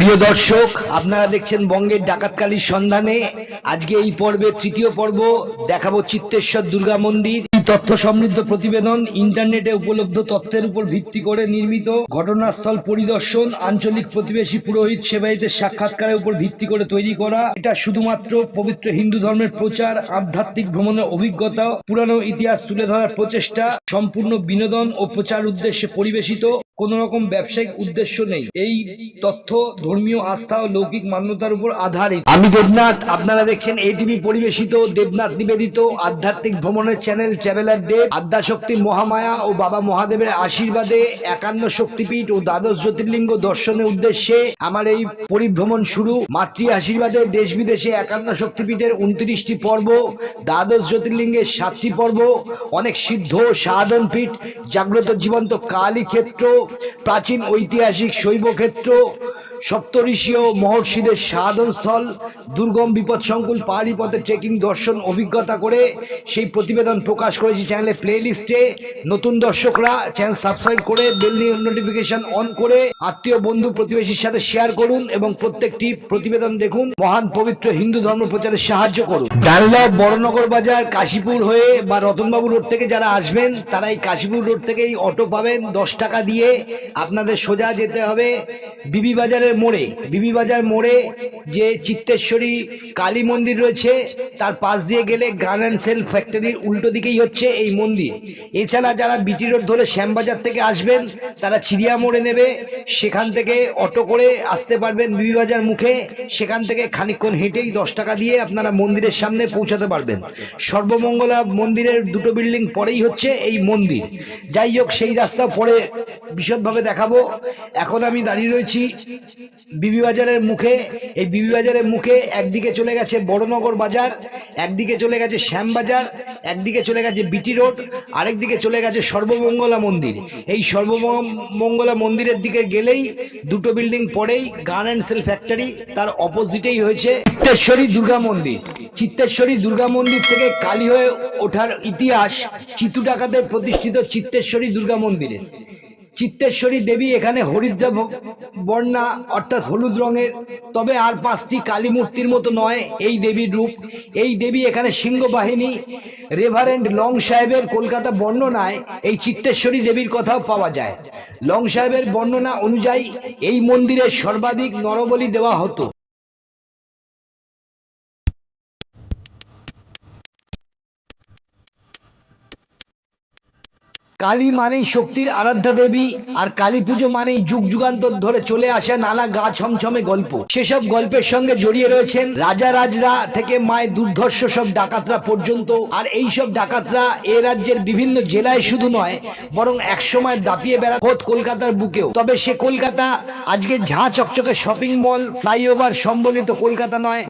প্রিয় দর্শক, আপনারা দেখছেন বঙ্গের ডাকাতকালীর সন্ধানে। আজকে এই পর্বের তৃতীয় পর্ব, দেখাবো চিত্তেশ্বর দুর্গা মন্দির। তথ্য সমৃদ্ধ প্রতিবেদন ইন্টারনেটে উপলব্ধ তথ্যের উপর ভিত্তি করে নির্মিত। ঘটনাস্থল পরিদর্শন, আঞ্চলিক প্রতিবেশী পুরোহিত সেবায়িতের সাক্ষাৎকারের উপর ভিত্তি করে তৈরি করা। এটা শুধুমাত্র পবিত্র হিন্দু ধর্মের প্রচার, আধ্যাত্মিক ভ্রমণের অভিজ্ঞতা, পুরানো ইতিহাস তুলে ধরার প্রচেষ্টা, সম্পূর্ণ বিনোদন ও প্রচার উদ্দেশ্যে পরিবেশিত। কোন রকম ব্যবসায়িক উদ্দেশ্য নেই। এই তথ্য ধর্মীয় আস্থা ও লৌকিক মান্যতার উপর আধারিত। আমি দেবনাথ, আপনারা দেখছেন এটিভি পরিবেশিত দেবনাথ নিবেদিত আধ্যাত্মিক ভ্রমণের চ্যানেল ট্রাভেলার দেব। আদ্যাশক্তি মহামায়া ও বাবা মহাদেবের আশীর্বাদে একান্ন শক্তিপীঠ ও দ্বাদশ জ্যোতির্লিঙ্গ দর্শনের উদ্দেশ্যে আমার এই পরিভ্রমণ শুরু। মাতৃ আশীর্বাদে দেশ বিদেশে একান্ন শক্তিপীঠের উনত্রিশটি পর্ব, দ্বাদশ জ্যোতির্লিঙ্গের সাতটি পর্ব, অনেক সিদ্ধ সাধন পীঠ জাগ্রত জীবন্ত কালী ক্ষেত্র প্রাচীন ঐতিহাসিক শৈবক্ষেত্র সপ্তঋষীয় মহর্ষিদের সাধন স্থল দুর্গম বিপদ সংকুল পাহাড়ি পথে ট্রেকিং দর্শন, অভিজ্ঞতা করে সেই প্রতিবেদন প্রকাশ করেছি চ্যানেলে প্লে লিস্টে নতুন দর্শকরা চ্যানেল সাবস্ক্রাইব করে বেল নোটিফিকেশন অন করে, আত্মীয়, বন্ধু, প্রতিবেশীর সাথে শেয়ার করুন এবং প্রত্যেকটি প্রতিবেদন দেখুন। মহান পবিত্র হিন্দু ধর্ম প্রচারে সাহায্য করুন। ডানলভ বড়নগর বাজার কাশীপুর হয়ে বা রতনবাবু রোড থেকে যারা আসবেন, তারা এই কাশীপুর রোড থেকেই অটো পাবেন দশ টাকা দিয়ে। আপনাদের সোজা যেতে হবে বিবি বাজারের মোড়ে। বিবি বাজার মোড়ে যে চিত্তেশ্বরী কালী মন্দির রয়েছে, তার পাশ দিয়ে গেলে গান অ্যান্ড সেল ফ্যাক্টরির উল্টো দিকেই হচ্ছে এই মন্দির। এছাড়া যারা বিটি রোড ধরে শ্যামবাজার থেকে আসবেন, তারা চিড়িয়া মোড়ে নেবে, সেখান থেকে অটো করে আসতে পারবেন বিবি বাজার মুখে, সেখান থেকে খানিকক্ষণ হেঁটেই দশ টাকা দিয়ে আপনারা মন্দিরের সামনে পৌঁছাতে পারবেন। সর্বমঙ্গলা মন্দিরের দুটো বিল্ডিং পরেই হচ্ছে এই মন্দির। যাই হোক, সেই রাস্তা পরে বিশদভাবে দেখাবো। এখন আমি দাঁড়িয়ে রয়েছি বিবি বাজারের মুখে। এই বিবি বাজারের মুখে একদিকে চলে গেছে বড়নগর বাজার, একদিকে চলে গেছে শ্যামবাজার একদিকে চলে গেছে বিটি রোড, আরেকদিকে চলে গেছে সর্বমঙ্গলা মন্দির। এই সর্বমঙ্গলা মন্দিরের দিকে গেলেই দুটো বিল্ডিং পরেই গান অ্যান্ড সেল ফ্যাক্টরি তার অপোজিটেই হয়েছে চিত্তেশ্বরী দুর্গা মন্দির। চিত্তেশ্বরী দুর্গা মন্দির থেকে কালী হয়ে ওঠার ইতিহাস চিতু ডাকাতের প্রতিষ্ঠিত চিত্তেশ্বরী দুর্গা মন্দিরে চিত্তেশ্বরী দেবী এখানে হরিদ্রা বর্ণা, অর্থাৎ হলুদ রঙের। তবে আর পাঁচটি কালী মূর্তির মতো নয়, এই দেবীর রূপ। এই দেবী এখানে সিংহ বাহিনী রেভারেন্ড লং সাহেবের কলকাতা বর্ণনায় এই চিত্তেশ্বরী দেবীর কথাও পাওয়া যায়। লং সাহেবের বর্ণনা অনুযায়ী এই মন্দিরে সর্বাধিক নরবলি দেওয়া হতো। কালী মানেই শক্তির আরাধ্যা দেবী, আর কালী পুজো মানেই যুগ যুগান্তর ধরে চলে আসা নানা গা ছমছমে গল্প। সেসব গল্পের সঙ্গে জড়িয়ে রয়েছেন রাজা রাজরা থেকে মায়ের দুর্ধর্ষ সব ডাকাতরা পর্যন্ত, আর এই সব ডাকাতরা এ রাজ্যের বিভিন্ন জেলায় শুধু নয়, বরং একসময় দাপিয়ে বেড়া খোদ কলকাতার বুকেও। তবে সে কলকাতা আজকে ঝাঁ চকচকে শপিং মল ফ্লাইওভার সম্বলিত কলকাতা নয়।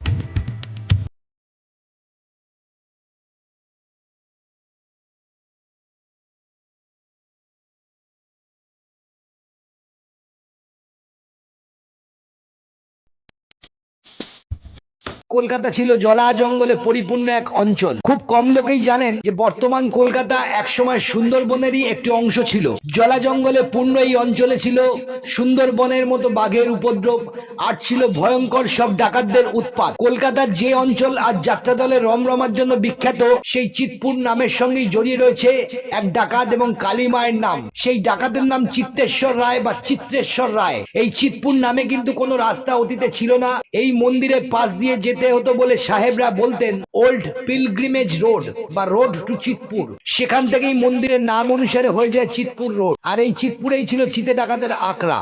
কলকাতা ছিল জলা জঙ্গলে পরিপূর্ণ এক অঞ্চল। খুব কম লোকেই জানেন যে বর্তমান কলকাতা একসময় সুন্দরবনেরই একটি অংশ ছিল। জলা জঙ্গলে পূর্ণ এই অঞ্চলে ছিল সুন্দরবনের মতো বাঘের উপদ্রব, আর ছিল ভয়ঙ্কর সব ডাকাতদের উৎপাত। কলকাতার যে অঞ্চল আজ যাত্রা দলের রমরমার জন্য বিখ্যাত, সেই চিতপুর নামের সঙ্গেই জড়িয়ে রয়েছে এক ডাকাত এবং কালী মায়ের নাম। সেই ডাকাতের নাম চিত্তেশ্বর রায় বা চিত্রেশ্বর রায়। এই চিতপুর নামে কিন্তু কোনো রাস্তা অতীতে ছিল না। এই মন্দিরের পাশ দিয়ে যেতে হতো বলে সাহেবরা বলতেন ওল্ড পিলগ্রিমেজ রোড বা রোড টু চিতপুর সেখান থেকেই মন্দিরের নাম অনুসারে হয়ে যায় চিতপুর রোড আর এই চিতপুরেই ছিল চিতে ডাকাতের আকড়া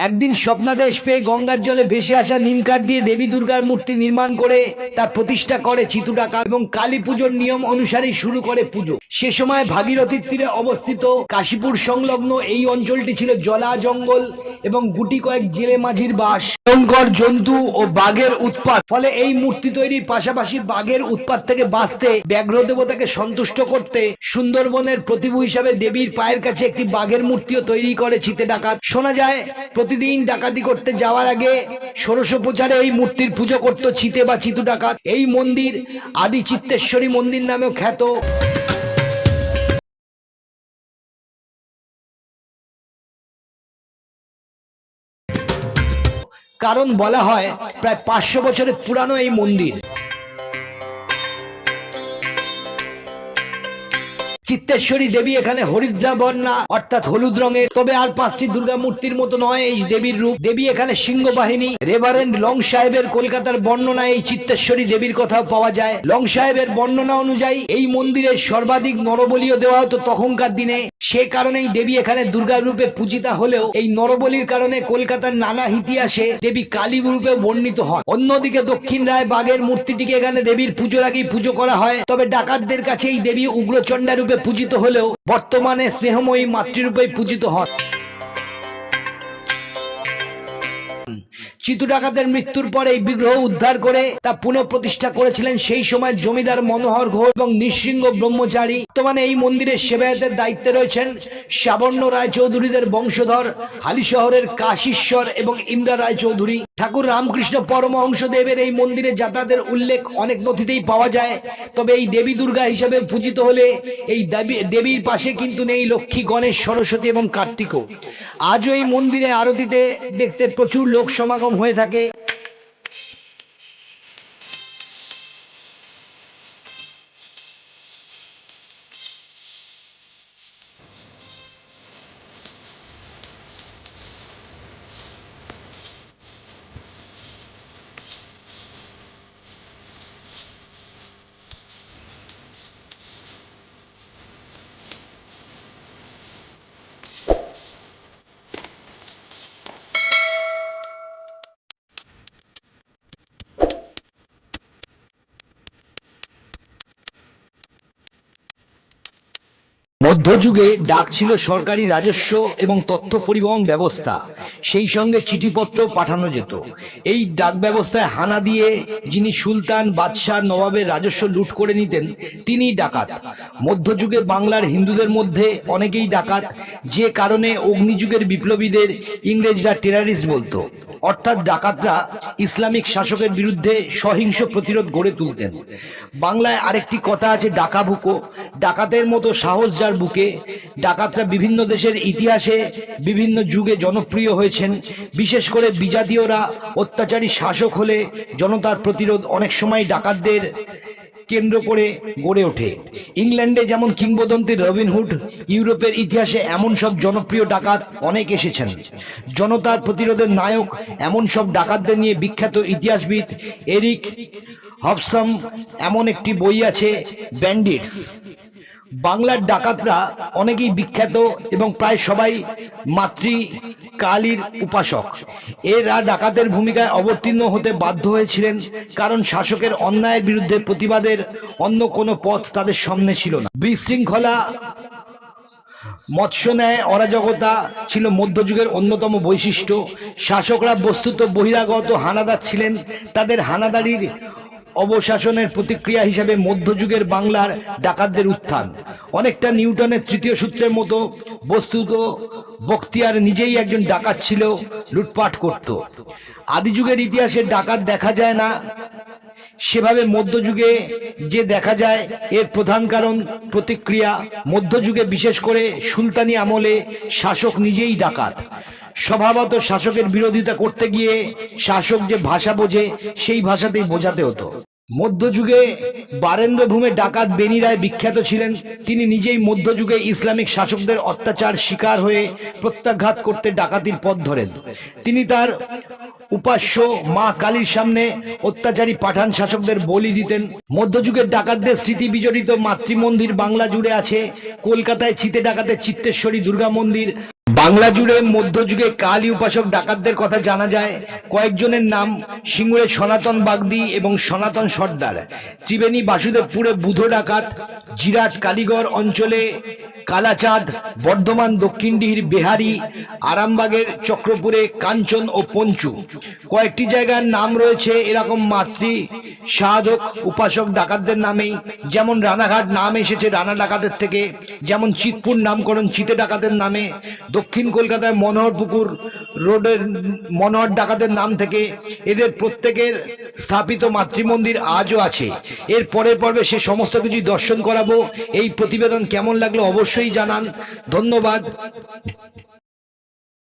একদিন স্বপ্নাদেশ পেয়ে গঙ্গার জলে ভেসে আসা নিমকাঠ দিয়ে দেবী দুর্গার মূর্তি নির্মাণ করে তার প্রতিষ্ঠা করে চিতু ডাকা এবং কালী পুজোর নিয়ম অনুসারে শুরু করে পুজো। সে সময় ভাগীরথীর তীরে অবস্থিত কাশীপুর সংলগ্ন এই অঞ্চলটি ছিল জলা জঙ্গল এবং গুটি কয়েক জেলে মাঝির বাস। ভয়ঙ্কর জন্তু ও বাঘের উৎপাত। ফলে এই মূর্তি তৈরির পাশাপাশি বাঘের উৎপাত থেকে বাঁচতে, ব্যাঘ্র দেবতাকে সন্তুষ্ট করতে সুন্দরবনের প্রতিভু হিসাবে দেবীর পায়ের কাছে একটি বাঘের মূর্তিও তৈরি করে চিতে ডাকাত। শোনা যায়, প্রতিদিন ডাকাতি করতে যাওয়ার আগে ষোড়শ প্রচারে এই মূর্তির পুজো করত চিতে বা চিতু ডাকাত। এই মন্দির আদি চিত্তেশ্বরী মন্দির নামেও খ্যাত। কারণ বলা হয় প্রায় পাঁচশো বছরের পুরানো এই মন্দির। চিত্তেশ্বরী দেবী এখানে হরিদ্রা বর্ণা অর্থাৎ হলুদ রঙের। তবে আর পাঁচটি দুর্গা মূর্তির মতো নয় এই দেবীর রূপ। দেবী এখানে সিংহ বাহিনী রেভারেন্ড লং সাহেবের কলকাতার বর্ণনা এই চিত্তেশ্বরী দেবীর কথাও পাওয়া যায়। লং সাহেবের বর্ণনা অনুযায়ী এই মন্দিরে সর্বাধিক নরবলিও দেওয়া হতো তখনকার দিনে। সে কারণেই দেবী এখানে দুর্গা রূপে পূজিতা হলেও এই নরবলির কারণে কলকাতার নানা ইতিহাসে দেবী কালী রূপে বর্ণিত হয় অন্যদিকে দক্ষিণ রায় বাঘের মূর্তিটিকে এখানে দেবীর পুজোর আগেই পুজো করা হয়। তবে ডাকাতদের কাছে এই দেবী উগ্রচণ্ডা রূপে পূজিত হলেও বর্তমানে স্নেহময়ী মাতৃরূপে পূজিত হন। চিতু ডাকাতের মৃত্যুর পর এই বিগ্রহ উদ্ধার করে তা পুনঃপ্রতিষ্ঠা করেছিলেন সেই সময় জমিদার মনোহর ঘোষ এবং নৃসিংহ ব্রহ্মচারী। বর্তমানে এই মন্দিরের সেবায়তের দায়িত্বে রয়েছেন সাবর্ণ রায় চৌধুরীদের বংশধর, হালি শহরের কাশীশ্বর এবং ইন্দ্রা রায় চৌধুরী ঠাকুর রামকৃষ্ণ পরমহংস দেবের এই মন্দিরে যাতায়াতের উল্লেখ অনেক নথিতেই পাওয়া যায়। তবে এই দেবী দুর্গা হিসেবে পূজিত হলে এই দেবী- দেবীর পাশে কিন্তু নেই লক্ষ্মী, গণেশ, সরস্বতী এবং কার্তিকও। আজও এই মন্দিরে আরতিতে দেখতে প্রচুর লোক সমাগম হয়ে থাকে। মধ্যযুগে ডাক ছিল সরকারি রাজস্ব এবং তথ্য পরিবহন ব্যবস্থা। সেই সঙ্গে চিঠিপত্র পাঠানো যেত। এই ডাক ব্যবস্থায় হানা দিয়ে যিনি সুলতান বাদশাহ নবাবের রাজস্ব লুট করে নিতেন তিনি ডাকাত। মধ্যযুগে বাংলার হিন্দুদের মধ্যে অনেকেই ডাকাত, যে কারণে অগ্নিযুগের বিপ্লবীদের ইংরেজরা টেরারিস্ট বলতো। অর্থাৎ ডাকাতরা ইসলামিক শাসকের বিরুদ্ধে সহিংস প্রতিরোধ গড়ে তুলতেন। বাংলায় আরেকটি কথা আছে ডাকাভুকো। ডাকাতের মতো সাহস যার বুকে ডাকাতরা বিভিন্ন দেশের ইতিহাসে বিভিন্ন যুগে জনপ্রিয় হয়েছেন। বিশেষ করে বিজাতীয়রা অত্যাচারী শাসক হলে জনতার প্রতিরোধ অনেক সময় ডাকাতদের কেন্দ্র করে গড়ে ওঠে। ইংল্যান্ডে যেমন কিংবদন্তি রবিনহুড ইউরোপের ইতিহাসে এমন সব জনপ্রিয় ডাকাত অনেক এসেছেন। জনতার প্রতিরোধের নায়ক এমন সব ডাকাতদের নিয়ে বিখ্যাত ইতিহাসবিদ এরিক হবসাম এমন একটি বই আছে ব্যান্ডিটস। বাংলার ডাকাতরা অনেকেই বিখ্যাত এবং প্রায় সবাই মাতৃ কালীর উপাসক। এরা ডাকাতের ভূমিকায় অবতীর্ণ হতে বাধ্য হয়েছিলেন কারণ শাসকের অন্যায়ের বিরুদ্ধে প্রতিবাদের অন্য কোনো পথ তাদের সামনে ছিল না। বিশৃঙ্খলা, মৎস্য ন্যায়, অরাজকতা ছিল মধ্যযুগের অন্যতম বৈশিষ্ট্য। শাসকরা বস্তুত বহিরাগত হানাদার ছিলেন, তাদের হানাদারির অবশাসনের প্রতিক্রিয়া হিসাবে মধ্যযুগের বাংলার ডাকাতদের উত্থান। অনেকটা নিউটনের তৃতীয় সূত্রের মতো বস্তুত বখতিয়ার নিজেই একজন ডাকাত ছিল, লুটপাট করত। আদিযুগের ইতিহাসে ডাকাত দেখা যায় না। সেভাবে মধ্যযুগে যে দেখা যায়, এর প্রধান কারণ প্রতিক্রিয়া। মধ্যযুগে বিশেষ করে সুলতানি আমলে শাসক নিজেই ডাকাত। স্বভাবত শাসকের বিরোধিতা করতে গিয়ে শাসক যে ভাষা বোঝে, সেই ভাষাতেই বোঝাতে হতো। মধ্যযুগে বারেন্দ্র ভূমে ডাকাত বেনি রায় বিখ্যাত ছিলেন। তিনি নিজেই মধ্যযুগে ইসলামিক শাসকদের অত্যাচার শিকার হয়ে প্রত্যাঘাত করতে ডাকাতির পথ ধরেন। তিনি তার উপাস্য মা কালীর সামনে অত্যাচারী পাঠান শাসকদের বলি দিতেন। মধ্যযুগের ডাকাতদের স্মৃতি বিজড়িত মাতৃমন্দির বাংলা জুড়ে আছে। কলকাতায় চিতে ডাকাতের চিত্তেশ্বরী দুর্গা মন্দির বাংলা জুড়ে মধ্যযুগে কালী উপাসক ডাকাতদের কথা জানা যায়। কয়েকজনের নাম সিঙ্গুরের সনাতন বাগদি এবং সনাতন সর্দার। ত্রিবেণী বাসুদেবপুরে বুধ ডাকাত, জিরাট কালীগড় অঞ্চলে কালাচাঁদ, বর্ধমান দক্ষিণডিহির বেহারি, আরামবাগের চক্রপুরে কাঞ্চন ও পঞ্চু। কয়েকটি জায়গার নাম রয়েছে এরকম মাতৃ, সাধক, উপাসক ডাকাতদের নামেই। যেমন রানাঘাট নাম এসেছে রানা ডাকাতের থেকে, যেমন চিতপুর নামকরণ চিতে ডাকাতের নামে। দক্ষিণ কলকাতায় মনোহর পুকুর রোডের মনোহর ডাকাতের নাম থেকে এদের প্রত্যেকের স্থাপিত মাতৃমন্দির আজও আছে। এর পরের পর্বে সে সমস্ত কিছুই দর্শন করাবো। এই প্রতিবেদন কেমন লাগল অবশ্যই জানান। ধন্যবাদ।